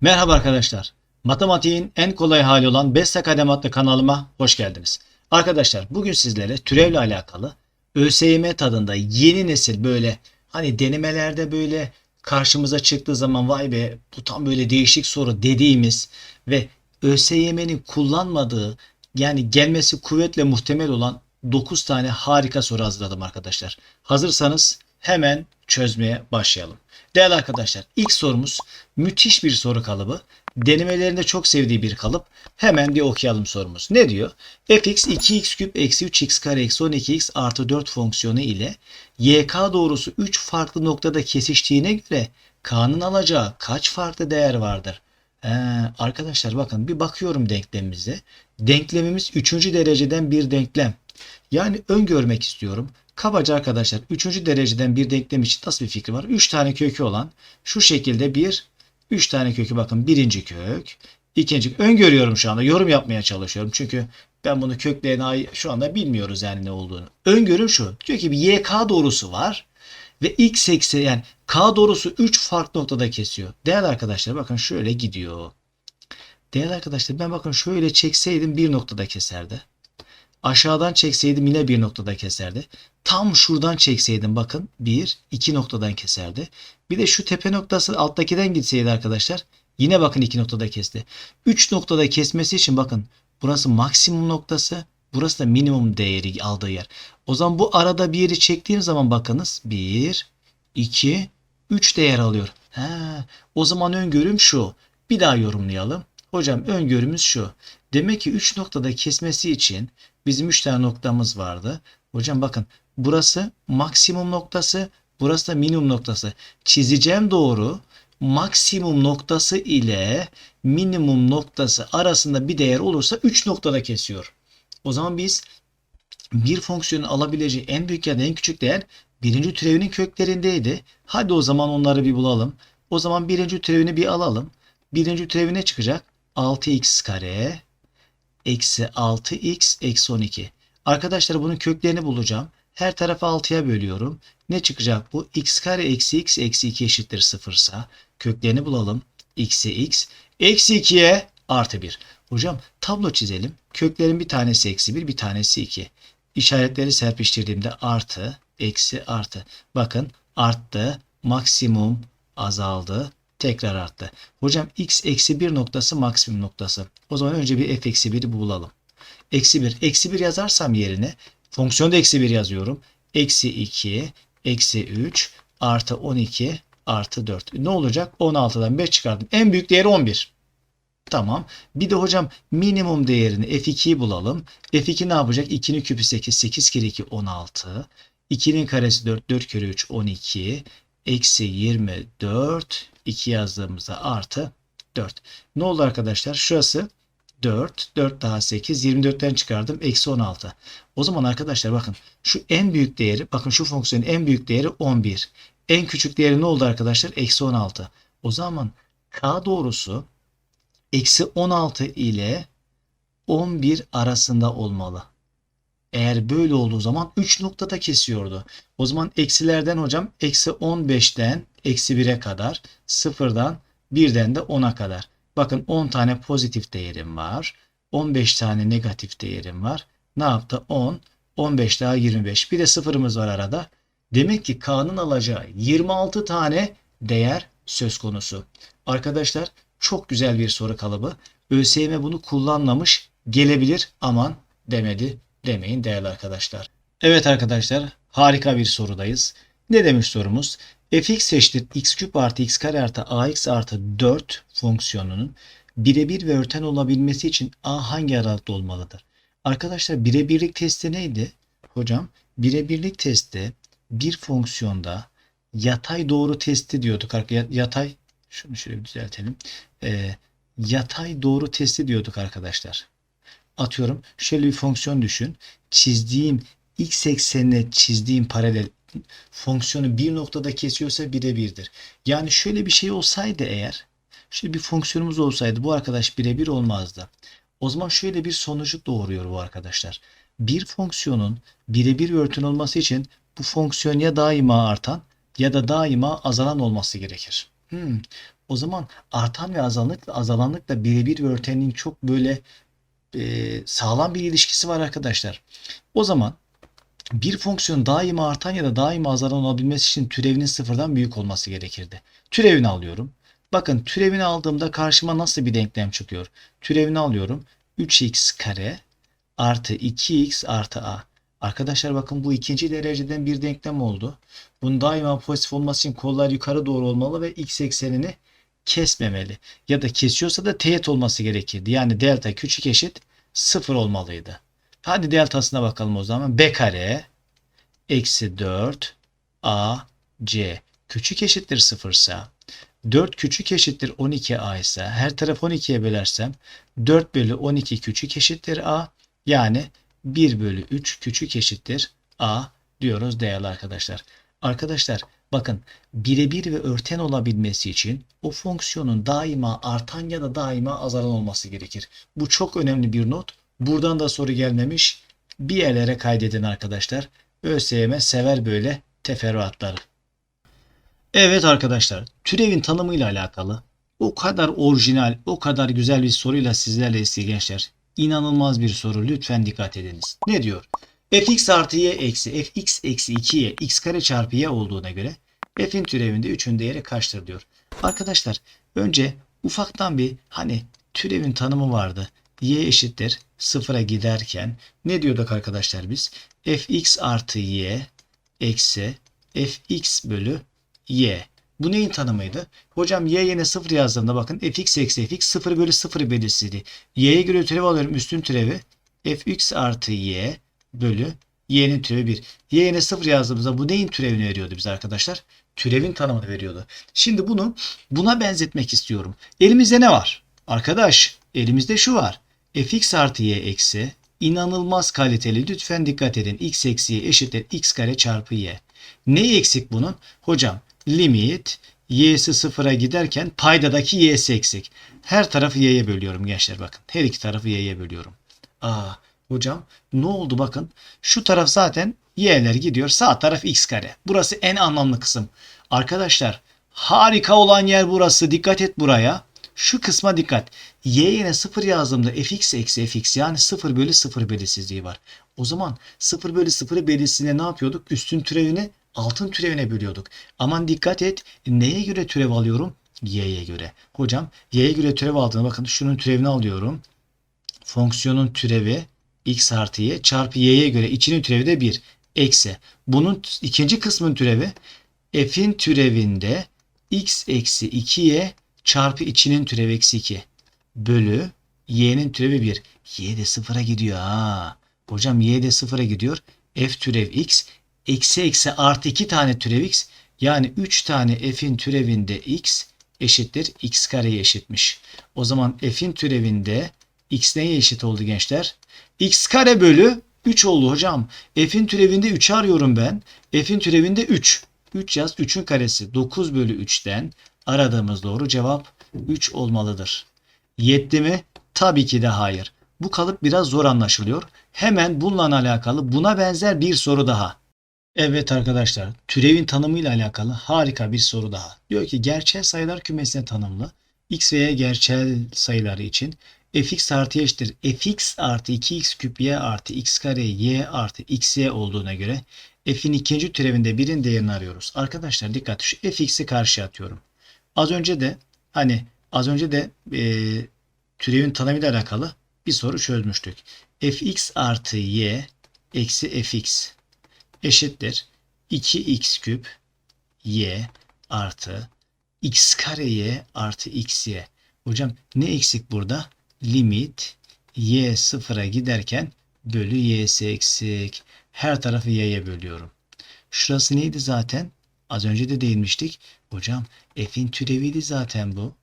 Merhaba arkadaşlar. Matematiğin en kolay hali olan BEST Akademi adlı kanalıma hoş geldiniz. Arkadaşlar bugün sizlere türevle alakalı ÖSYM tadında yeni nesil böyle hani denemelerde böyle karşımıza çıktığı zaman vay be bu tam böyle değişik soru dediğimiz ve ÖSYM'nin kullanmadığı yani gelmesi kuvvetle muhtemel olan 9 tane harika soru hazırladım arkadaşlar. Hazırsanız hemen çözmeye başlayalım. Değerli arkadaşlar ilk sorumuz müthiş bir soru kalıbı. Denemelerinde çok sevdiği bir kalıp. Hemen bir okuyalım sorumuz. Ne diyor? fx 2x küp eksi 3x kare eksi 12x artı 4 fonksiyonu ile yk doğrusu 3 farklı noktada kesiştiğine göre k'nın alacağı kaç farklı değer vardır? Ee, arkadaşlar bakın bir bakıyorum denklemimize. Denklemimiz 3. dereceden bir denklem. Yani öngörmek istiyorum. Kabaca arkadaşlar 3. dereceden bir denklem için nasıl bir fikri var? 3 tane kökü olan şu şekilde bir 3 tane kökü bakın birinci kök, ikinci öngörüyorum şu anda yorum yapmaya çalışıyorum. Çünkü ben bunu köklerine şu anda bilmiyoruz yani ne olduğunu. Öngörüm şu. Diyor ki bir YK doğrusu var ve x eksi yani K doğrusu 3 farklı noktada kesiyor. Değerli arkadaşlar bakın şöyle gidiyor. Değerli arkadaşlar ben bakın şöyle çekseydim bir noktada keserdi. Aşağıdan çekseydim yine bir noktada keserdi. Tam şuradan çekseydim bakın bir iki noktadan keserdi. Bir de şu tepe noktası alttakiden gitseydi arkadaşlar yine bakın iki noktada kesti. Üç noktada kesmesi için bakın burası maksimum noktası burası da minimum değeri aldığı yer. O zaman bu arada bir yeri çektiğim zaman bakınız bir iki üç değer alıyor. He, o zaman öngörüm şu. Bir daha yorumlayalım. Hocam öngörümüz şu. Demek ki 3 noktada kesmesi için bizim 3 tane noktamız vardı. Hocam bakın burası maksimum noktası, burası da minimum noktası. Çizeceğim doğru maksimum noktası ile minimum noktası arasında bir değer olursa 3 noktada kesiyor. O zaman biz bir fonksiyonun alabileceği en büyük ya da en küçük değer birinci türevinin köklerindeydi. Hadi o zaman onları bir bulalım. O zaman birinci türevini bir alalım. Birinci türevi ne çıkacak? 6x kare eksi 6x eksi 12. Arkadaşlar bunun köklerini bulacağım. Her tarafı 6'ya bölüyorum. Ne çıkacak bu? x kare eksi x eksi 2 eşittir 0 ise köklerini bulalım. x'e x. Eksi 2'ye artı 1. Hocam tablo çizelim. Köklerin bir tanesi eksi 1 bir tanesi 2. İşaretleri serpiştirdiğimde artı eksi artı. Bakın arttı. Maksimum azaldı. Tekrar arttı. Hocam x eksi 1 noktası maksimum noktası. O zaman önce bir f eksi 1'i bulalım. Eksi 1. Eksi 1 yazarsam yerine fonksiyonda eksi 1 yazıyorum. Eksi 2, eksi 3, artı 12, artı 4. Ne olacak? 16'dan 5 çıkardım. En büyük değeri 11. Tamam. Bir de hocam minimum değerini f2'yi bulalım. f2 ne yapacak? 2'nin küpü 8, 8 kere 2 16. 2'nin karesi 4, 4 kere 3 12. Eksi 24. 2 yazdığımızda artı 4. Ne oldu arkadaşlar? Şurası 4, 4 daha 8, 24'ten çıkardım. Eksi 16. O zaman arkadaşlar bakın şu en büyük değeri, bakın şu fonksiyonun en büyük değeri 11. En küçük değeri ne oldu arkadaşlar? Eksi 16. O zaman k doğrusu eksi 16 ile 11 arasında olmalı. Eğer böyle olduğu zaman 3 noktada kesiyordu. O zaman eksilerden hocam eksi 15'ten eksi 1'e kadar sıfırdan birden de 10'a kadar. Bakın 10 tane pozitif değerim var. 15 tane negatif değerim var. Ne yaptı? 10, 15 daha 25. Bir de sıfırımız var arada. Demek ki K'nın alacağı 26 tane değer söz konusu. Arkadaşlar çok güzel bir soru kalıbı. ÖSYM bunu kullanmamış gelebilir aman demedi demeyin değerli arkadaşlar. Evet arkadaşlar harika bir sorudayız. Ne demiş sorumuz? fx eşittir x küp artı x kare artı ax artı 4 fonksiyonunun birebir ve örten olabilmesi için a hangi aralıkta olmalıdır? Arkadaşlar birebirlik testi neydi? Hocam birebirlik testi bir fonksiyonda yatay doğru testi diyorduk. Ya- Yatay şunu şöyle bir düzeltelim. Ee, yatay doğru testi diyorduk arkadaşlar. Atıyorum şöyle bir fonksiyon düşün. Çizdiğim x eksenine çizdiğim paralel fonksiyonu bir noktada kesiyorsa birebirdir. Yani şöyle bir şey olsaydı eğer şöyle bir fonksiyonumuz olsaydı bu arkadaş birebir olmazdı. O zaman şöyle bir sonucu doğuruyor bu arkadaşlar. Bir fonksiyonun birebir örtün olması için bu fonksiyon ya daima artan ya da daima azalan olması gerekir. Hmm. O zaman artan ve azalanlıkla azalanlıkla birebir ve örtenin çok böyle e, sağlam bir ilişkisi var arkadaşlar. O zaman bir fonksiyon daima artan ya da daima azalan olabilmesi için türevinin sıfırdan büyük olması gerekirdi. Türevini alıyorum. Bakın türevini aldığımda karşıma nasıl bir denklem çıkıyor? Türevini alıyorum. 3x kare artı 2x artı a. Arkadaşlar bakın bu ikinci dereceden bir denklem oldu. Bunun daima pozitif olması için kollar yukarı doğru olmalı ve x eksenini kesmemeli. Ya da kesiyorsa da teğet olması gerekirdi. Yani delta küçük eşit 0 olmalıydı. Hadi deltasına bakalım o zaman. B kare eksi 4 a c küçük eşittir 0 ise 4 küçük eşittir 12a ise her taraf 12'ye bölersem 4 bölü 12 küçük eşittir a yani 1 bölü 3 küçük eşittir a diyoruz değerli arkadaşlar. Arkadaşlar bakın birebir ve örten olabilmesi için o fonksiyonun daima artan ya da daima azalan olması gerekir. Bu çok önemli bir not. Buradan da soru gelmemiş. Bir yerlere kaydedin arkadaşlar. ÖSYM sever böyle teferruatları. Evet arkadaşlar, türevin tanımıyla alakalı o kadar orijinal, o kadar güzel bir soruyla sizlerle ilgili gençler. İnanılmaz bir soru. Lütfen dikkat ediniz. Ne diyor? Fx artı y eksi fx eksi 2y x kare çarpı y olduğuna göre f'in türevinde 3'ün değeri kaçtır diyor. Arkadaşlar önce ufaktan bir hani türevin tanımı vardı. y eşittir sıfıra giderken ne diyorduk arkadaşlar biz? fx artı y eksi fx bölü y. Bu neyin tanımıydı? Hocam y yerine 0 yazdığımda bakın fx eksi fx 0 bölü 0 belirsizliği. y'ye göre türev alıyorum üstün türevi. fx artı y bölü y'nin türevi 1. y yerine 0 yazdığımızda bu neyin türevini veriyordu bize arkadaşlar? Türevin tanımını veriyordu. Şimdi bunu buna benzetmek istiyorum. Elimizde ne var? Arkadaş elimizde şu var. fx artı y eksi inanılmaz kaliteli. Lütfen dikkat edin. x eksi y eşittir x kare çarpı y. Ne eksik bunun? Hocam limit y'si sıfıra giderken paydadaki y'si eksik. Her tarafı y'ye bölüyorum gençler bakın. Her iki tarafı y'ye bölüyorum. Aa hocam ne oldu bakın. Şu taraf zaten y'ler gidiyor. Sağ taraf x kare. Burası en anlamlı kısım. Arkadaşlar harika olan yer burası. Dikkat et buraya. Şu kısma dikkat. Y yerine 0 yazdığımda fx eksi fx yani 0 bölü 0 belirsizliği var. O zaman 0 bölü 0 belirsizliğine ne yapıyorduk? Üstün türevini altın türevine bölüyorduk. Aman dikkat et. Neye göre türev alıyorum? Y'ye göre. Hocam y'ye göre türev aldığında bakın şunun türevini alıyorum. Fonksiyonun türevi x artı y çarpı y'ye göre içinin türevi de 1. Eksi. Bunun ikinci kısmın türevi f'in türevinde x eksi 2y çarpı içinin türevi eksi 2 bölü y'nin türevi 1. y de sıfıra gidiyor ha. Hocam y de sıfıra gidiyor. f türev x eksi eksi artı 2 tane türev x yani 3 tane f'in türevinde x eşittir x kareye eşitmiş. O zaman f'in türevinde x neye eşit oldu gençler? x kare bölü 3 oldu hocam. F'in türevinde 3 arıyorum ben. F'in türevinde 3. 3 yaz 3'ün karesi 9 bölü 3'ten aradığımız doğru cevap 3 olmalıdır. Yetti mi? Tabii ki de hayır. Bu kalıp biraz zor anlaşılıyor. Hemen bununla alakalı buna benzer bir soru daha. Evet arkadaşlar, türevin tanımıyla alakalı harika bir soru daha. Diyor ki gerçel sayılar kümesine tanımlı x ve y gerçel sayıları için fx artı y eşittir fx artı 2x küp y artı x kare y artı xy olduğuna göre f'in ikinci türevinde birin değerini arıyoruz. Arkadaşlar dikkat şu fx'i karşıya atıyorum. Az önce de hani az önce de e, türevin tanımıyla alakalı bir soru çözmüştük. fx artı y eksi fx eşittir 2x küp y artı x kare y artı x y. Hocam ne eksik burada? Limit y sıfıra giderken bölü y'si eksik. Her tarafı y'ye bölüyorum. Şurası neydi zaten? Az önce de değinmiştik. Hocam f'in türeviydi zaten bu.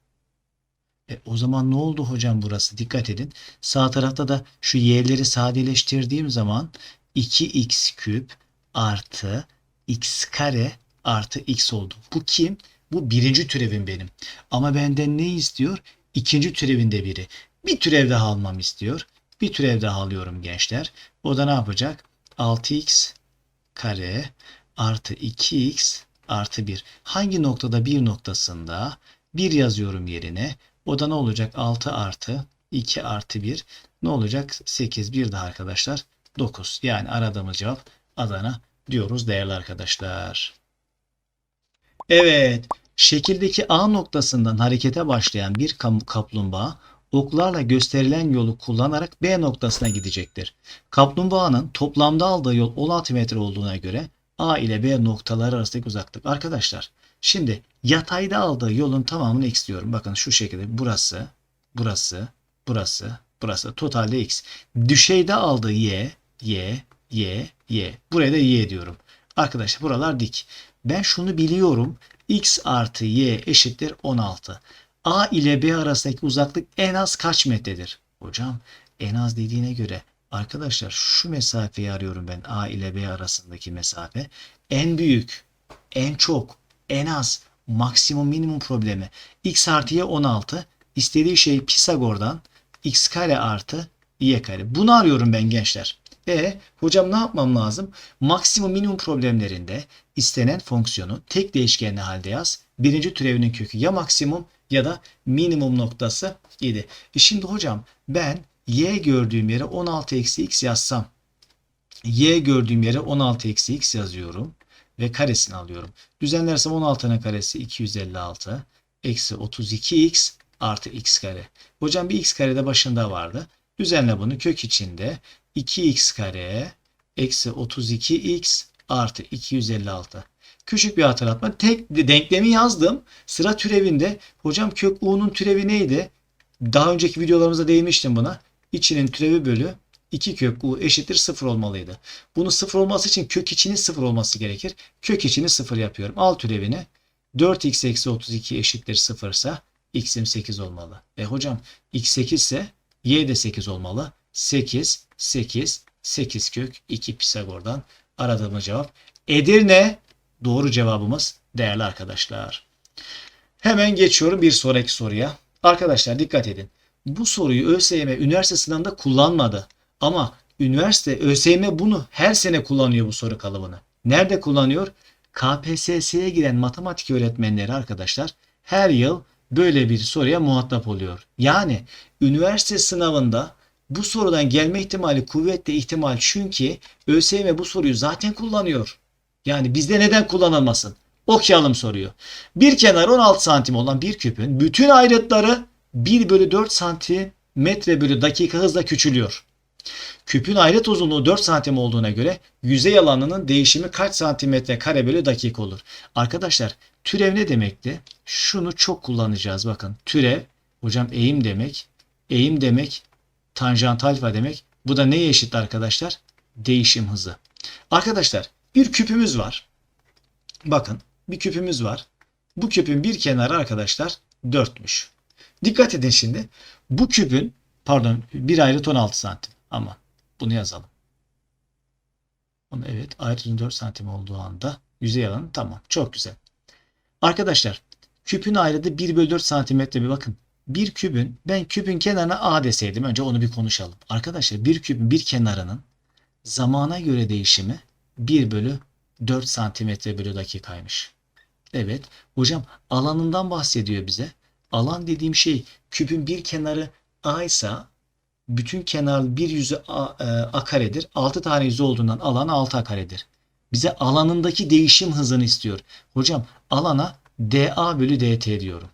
E, o zaman ne oldu hocam burası? Dikkat edin. Sağ tarafta da şu y'leri sadeleştirdiğim zaman 2x küp artı x kare artı x oldu. Bu kim? Bu birinci türevim benim. Ama benden ne istiyor? İkinci türevinde biri. Bir türev daha almam istiyor. Bir türev daha alıyorum gençler. O da ne yapacak? 6x kare artı 2x artı 1. Hangi noktada bir noktasında 1 yazıyorum yerine. O da ne olacak? 6 artı 2 artı 1. Ne olacak? 8. Bir daha arkadaşlar. 9. Yani aradığımız cevap Adana diyoruz değerli arkadaşlar. Evet. Şekildeki A noktasından harekete başlayan bir kaplumbağa oklarla gösterilen yolu kullanarak B noktasına gidecektir. Kaplumbağanın toplamda aldığı yol 16 metre olduğuna göre A ile B noktaları arasındaki uzaklık. Arkadaşlar şimdi yatayda aldığı yolun tamamını x diyorum. Bakın şu şekilde burası, burası, burası, burası. Totalde x. Düşeyde aldığı y, y, y, y. Buraya da y diyorum. Arkadaşlar buralar dik. Ben şunu biliyorum. x artı y eşittir 16. A ile B arasındaki uzaklık en az kaç metredir? Hocam en az dediğine göre arkadaşlar şu mesafeyi arıyorum ben A ile B arasındaki mesafe. En büyük, en çok, en az, maksimum minimum problemi. X artı Y 16. İstediği şey Pisagor'dan x kare artı y kare. Bunu arıyorum ben gençler. E hocam ne yapmam lazım? Maksimum minimum problemlerinde istenen fonksiyonu tek değişkenli halde yaz. Birinci türevinin kökü ya maksimum ya da minimum noktası idi. E şimdi hocam ben y gördüğüm yere 16 eksi x yazsam y gördüğüm yere 16 eksi x yazıyorum ve karesini alıyorum. Düzenlersem 16'nın karesi 256 eksi 32x artı x kare. Hocam bir x kare de başında vardı. Düzenle bunu kök içinde 2x kare eksi 32x artı 256. Küçük bir hatırlatma. Tek denklemi yazdım. Sıra türevinde hocam kök u'nun türevi neydi? Daha önceki videolarımızda değinmiştim buna. İçinin türevi bölü 2 kök u eşittir 0 olmalıydı. Bunu 0 olması için kök içinin 0 olması gerekir. Kök içini 0 yapıyorum. Al türevini. 4x eksi 32 eşittir 0 ise x'im 8 olmalı. E hocam x 8 ise y de 8 olmalı. 8, 8, 8 kök 2 Pisagor'dan aradığımız cevap. Edirne doğru cevabımız değerli arkadaşlar. Hemen geçiyorum bir sonraki soruya. Arkadaşlar dikkat edin. Bu soruyu ÖSYM üniversite sınavında kullanmadı. Ama üniversite ÖSYM bunu her sene kullanıyor bu soru kalıbını. Nerede kullanıyor? KPSS'ye giren matematik öğretmenleri arkadaşlar her yıl böyle bir soruya muhatap oluyor. Yani üniversite sınavında bu sorudan gelme ihtimali kuvvetli ihtimal çünkü ÖSYM bu soruyu zaten kullanıyor. Yani bizde neden kullanılmasın? Okuyalım soruyu. Bir kenar 16 santim olan bir küpün bütün ayrıtları 1 bölü 4 santimetre bölü dakika hızla küçülüyor. Küpün ayrıt uzunluğu 4 santim olduğuna göre yüzey alanının değişimi kaç santimetre kare bölü dakika olur? Arkadaşlar türev ne demekti? Şunu çok kullanacağız bakın. Türev hocam eğim demek. Eğim demek tanjant alfa demek. Bu da neye eşit arkadaşlar? Değişim hızı. Arkadaşlar bir küpümüz var. Bakın bir küpümüz var. Bu küpün bir kenarı arkadaşlar 4'müş. Dikkat edin şimdi. Bu küpün pardon bir ayrıt 16 santim. Ama bunu yazalım. Onu evet ayrıtın 4 santim olduğu anda yüzey alanı tamam. Çok güzel. Arkadaşlar küpün ayrıtı 1 bölü 4 santimetre bir bakın. Bir küpün ben küpün kenarına A deseydim önce onu bir konuşalım. Arkadaşlar bir küpün bir kenarının zamana göre değişimi 1 bölü 4 santimetre bölü dakikaymış. Evet hocam alanından bahsediyor bize. Alan dediğim şey küpün bir kenarı A ise bütün kenar bir yüzü A, e, A karedir. 6 tane yüzü olduğundan alan 6 A karedir. Bize alanındaki değişim hızını istiyor. Hocam alana dA bölü dt diyorum.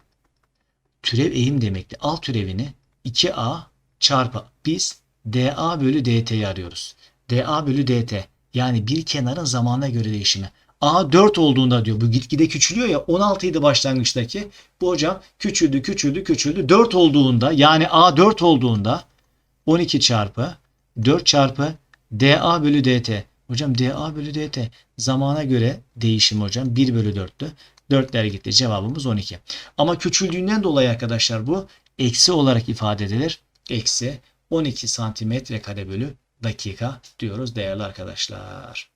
Türev eğim demekti. Al türevini 2A çarpı biz dA bölü dt'yi arıyoruz. dA bölü dt yani bir kenarın zamana göre değişimi. A 4 olduğunda diyor bu gitgide küçülüyor ya 16 idi başlangıçtaki. Bu hocam küçüldü küçüldü küçüldü 4 olduğunda yani A 4 olduğunda 12 çarpı 4 çarpı dA bölü dt. Hocam dA bölü dt zamana göre değişim hocam 1 bölü 4'tü. 4'ler gitti. Cevabımız 12. Ama küçüldüğünden dolayı arkadaşlar bu eksi olarak ifade edilir. Eksi 12 santimetre kare bölü dakika diyoruz değerli arkadaşlar.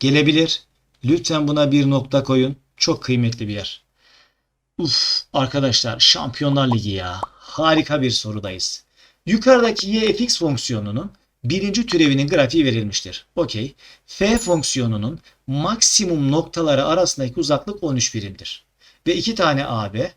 Gelebilir. Lütfen buna bir nokta koyun. Çok kıymetli bir yer. Uf arkadaşlar Şampiyonlar Ligi ya. Harika bir sorudayız. Yukarıdaki y fx fonksiyonunun birinci türevinin grafiği verilmiştir. Okey. F fonksiyonunun maksimum noktaları arasındaki uzaklık 13 birimdir. Ve iki tane AB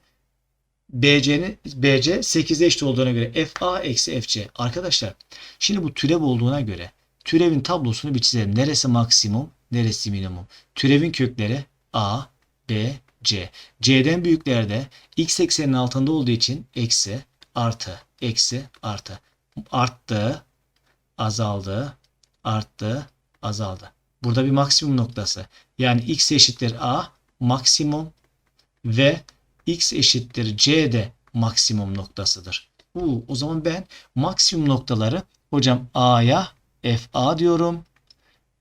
BC'nin BC 8'e eşit olduğuna göre FA eksi FC. Arkadaşlar şimdi bu türev olduğuna göre türevin tablosunu bir çizelim. Neresi maksimum, neresi minimum? Türevin kökleri A, B, C. C'den büyüklerde x eksenin altında olduğu için eksi, artı, eksi, artı. Arttı, azaldı, arttı, azaldı. Burada bir maksimum noktası. Yani x eşittir A maksimum ve x eşittir c de maksimum noktasıdır. Uu, o zaman ben maksimum noktaları hocam a'ya fa diyorum.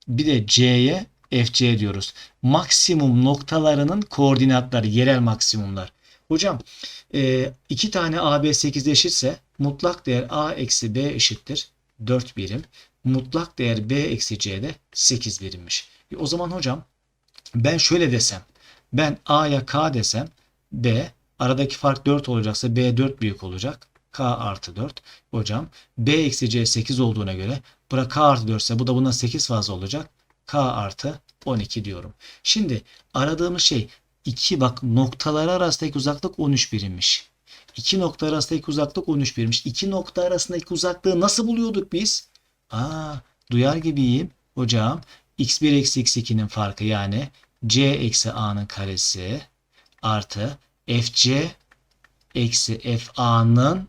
Bir de c'ye fc diyoruz. Maksimum noktalarının koordinatları yerel maksimumlar. Hocam e, iki tane AB 8 eşitse mutlak değer A eksi B eşittir 4 birim. Mutlak değer B eksi C de 8 birimmiş. E, o zaman hocam ben şöyle desem. Ben A'ya K desem B aradaki fark 4 olacaksa B 4 büyük olacak. K artı 4. Hocam B eksi C 8 olduğuna göre bura K artı 4 ise bu da bundan 8 fazla olacak. K artı 12 diyorum. Şimdi aradığımız şey 2 bak noktalar arasındaki uzaklık 13 birimmiş. İki nokta arasındaki uzaklık 13 birimmiş. İki nokta arasındaki uzaklığı nasıl buluyorduk biz? Aa, duyar gibiyim. Hocam x1 eksi x2'nin farkı yani c eksi a'nın karesi artı fc eksi fa'nın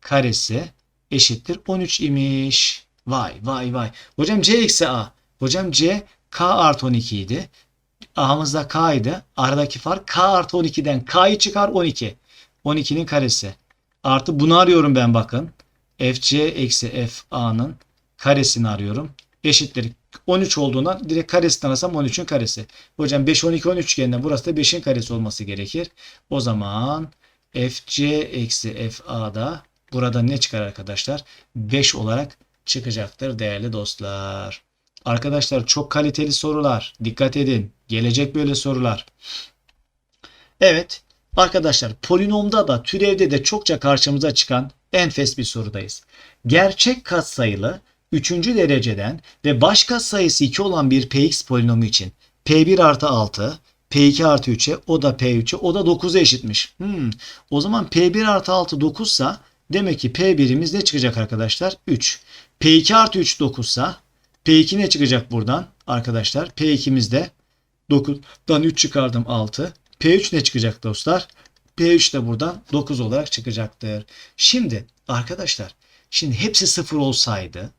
karesi eşittir 13 imiş. Vay vay vay. Hocam c eksi a. Hocam c k artı 12 idi. A'mızda k idi. Aradaki fark k artı 12'den k'yı çıkar 12. 12'nin karesi. Artı bunu arıyorum ben bakın. fc eksi fa'nın karesini arıyorum. Eşittir 13 olduğundan direkt karesini arasam 13'ün karesi. Hocam 5 12 13 üçgeninden burası da 5'in karesi olması gerekir. O zaman fc eksi fa da burada ne çıkar arkadaşlar? 5 olarak çıkacaktır değerli dostlar. Arkadaşlar çok kaliteli sorular. Dikkat edin. Gelecek böyle sorular. Evet. Arkadaşlar polinomda da türevde de çokça karşımıza çıkan enfes bir sorudayız. Gerçek katsayılı 3. dereceden ve baş katsayısı 2 olan bir px polinomu için p1 artı 6, p2 artı 3'e o da p3'e o da 9'a eşitmiş. Hmm. O zaman p1 artı 6 9 sa demek ki p1'imiz ne çıkacak arkadaşlar? 3. p2 artı 3 9 sa p2 ne çıkacak buradan arkadaşlar? p2'miz de 9'dan 3 çıkardım 6. P3 ne çıkacak dostlar? P3 de buradan 9 olarak çıkacaktır. Şimdi arkadaşlar şimdi hepsi 0 olsaydı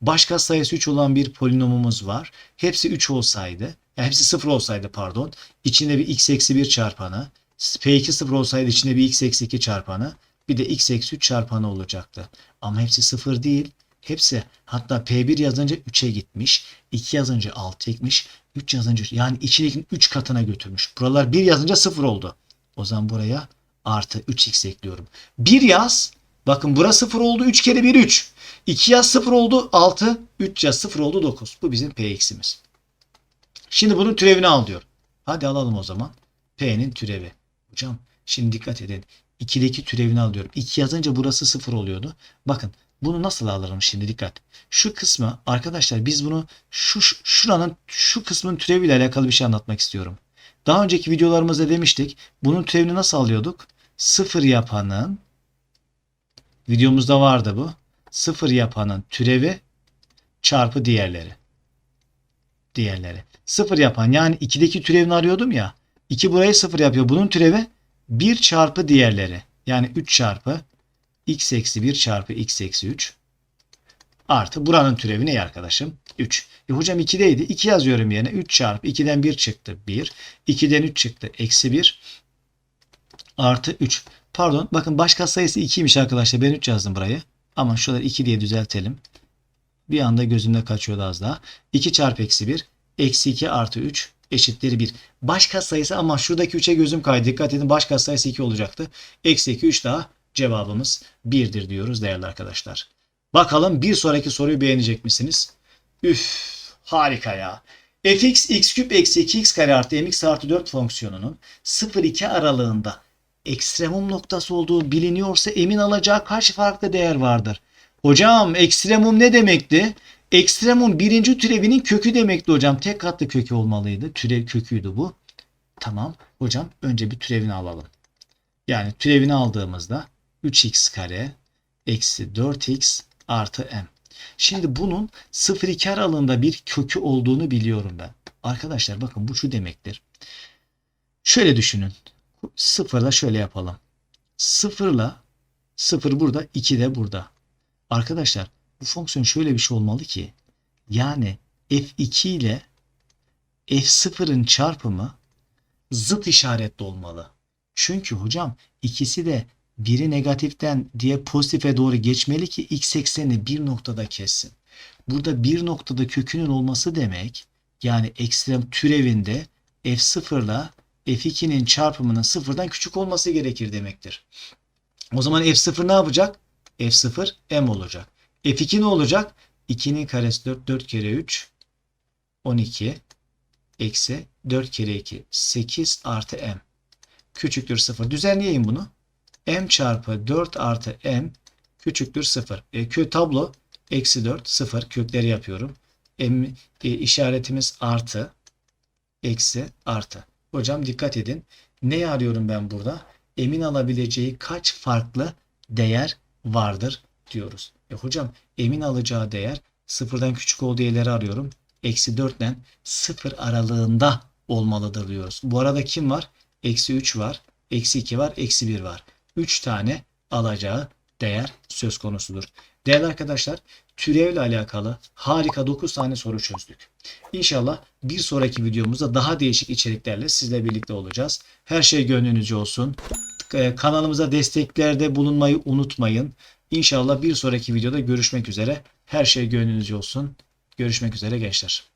başka sayısı 3 olan bir polinomumuz var. Hepsi 3 olsaydı yani hepsi 0 olsaydı pardon içinde bir x eksi 1 çarpanı P2 0 olsaydı içinde bir x eksi 2 çarpanı bir de x eksi 3 çarpanı olacaktı. Ama hepsi 0 değil. Hepsi hatta P1 yazınca 3'e gitmiş. 2 yazınca 6'ya gitmiş. 3 yazınca yani içindekinin 3 katına götürmüş. Buralar 1 yazınca 0 oldu. O zaman buraya artı 3x ekliyorum. 1 yaz. Bakın burası 0 oldu. 3 kere 1 3. 2 yaz 0 oldu. 6. 3 yaz 0 oldu. 9. Bu bizim p eksimiz. Şimdi bunun türevini al diyor. Hadi alalım o zaman. P'nin türevi. Hocam şimdi dikkat edin. 2'deki türevini alıyorum. 2 yazınca burası 0 oluyordu. Bakın bunu nasıl alırım şimdi dikkat. Şu kısmı arkadaşlar biz bunu şu şuranın şu kısmın türeviyle alakalı bir şey anlatmak istiyorum. Daha önceki videolarımızda demiştik. Bunun türevini nasıl alıyorduk? Sıfır yapanın videomuzda vardı bu. Sıfır yapanın türevi çarpı diğerleri. Diğerleri. Sıfır yapan yani 2'deki türevini arıyordum ya. 2 burayı sıfır yapıyor. Bunun türevi 1 çarpı diğerleri. Yani 3 çarpı x eksi 1 çarpı x eksi 3 artı buranın türevi ne arkadaşım? 3. E hocam 2'deydi. 2 yazıyorum yerine. 3 çarpı 2'den 1 çıktı. 1. 2'den 3 çıktı. Eksi 1 artı 3. Pardon bakın başka sayısı 2'ymiş arkadaşlar. Ben 3 yazdım burayı. Ama şuraları 2 diye düzeltelim. Bir anda gözümde kaçıyordu az daha. 2 çarpı eksi 1. Eksi 2 artı 3 eşittir 1. Başka sayısı ama şuradaki 3'e gözüm kaydı. Dikkat edin başka sayısı 2 olacaktı. Eksi 2 3 daha cevabımız 1'dir diyoruz değerli arkadaşlar. Bakalım bir sonraki soruyu beğenecek misiniz? Üf harika ya. fx x küp eksi 2x kare artı mx artı 4 fonksiyonunun 0-2 aralığında ekstremum noktası olduğu biliniyorsa emin alacağı kaç farklı değer vardır? Hocam ekstremum ne demekti? Ekstremum birinci türevinin kökü demekti hocam. Tek katlı kökü olmalıydı. Türev köküydü bu. Tamam. Hocam önce bir türevini alalım. Yani türevini aldığımızda 3x kare eksi 4x artı m. Şimdi bunun 0-2 aralığında bir kökü olduğunu biliyorum ben. Arkadaşlar bakın bu şu demektir. Şöyle düşünün. Sıfırla şöyle yapalım. Sıfırla sıfır burada, 2 de burada. Arkadaşlar bu fonksiyon şöyle bir şey olmalı ki yani f2 ile f0'ın çarpımı zıt işaretli olmalı. Çünkü hocam ikisi de biri negatiften diye pozitife doğru geçmeli ki x ekseni bir noktada kessin. Burada bir noktada kökünün olması demek yani ekstrem türevinde f0 ile f2'nin çarpımının sıfırdan küçük olması gerekir demektir. O zaman f0 ne yapacak? f0 m olacak. f2 ne olacak? 2'nin karesi 4, 4 kere 3 12 eksi 4 kere 2 8 artı m küçüktür 0. Düzenleyeyim bunu. M çarpı 4 artı m küçüktür 0. E, kö tablo eksi 4 0 kökleri yapıyorum. M e, işaretimiz artı eksi artı. Hocam dikkat edin. Neyi arıyorum ben burada? M'in alabileceği kaç farklı değer vardır diyoruz. E hocam M'in alacağı değer sıfırdan küçük olduğu yerleri arıyorum. Eksi 4 ile 0 aralığında olmalıdır diyoruz. Bu arada kim var? Eksi 3 var. Eksi 2 var. Eksi 1 var. 3 tane alacağı değer söz konusudur. Değerli arkadaşlarlar türevle alakalı harika 9 tane soru çözdük. İnşallah bir sonraki videomuzda daha değişik içeriklerle sizle birlikte olacağız. Her şey gönlünüzce olsun. Ee, Kanalımıza desteklerde bulunmayı unutmayın. İnşallah bir sonraki videoda görüşmek üzere. Her şey gönlünüzce olsun. Görüşmek üzere gençler.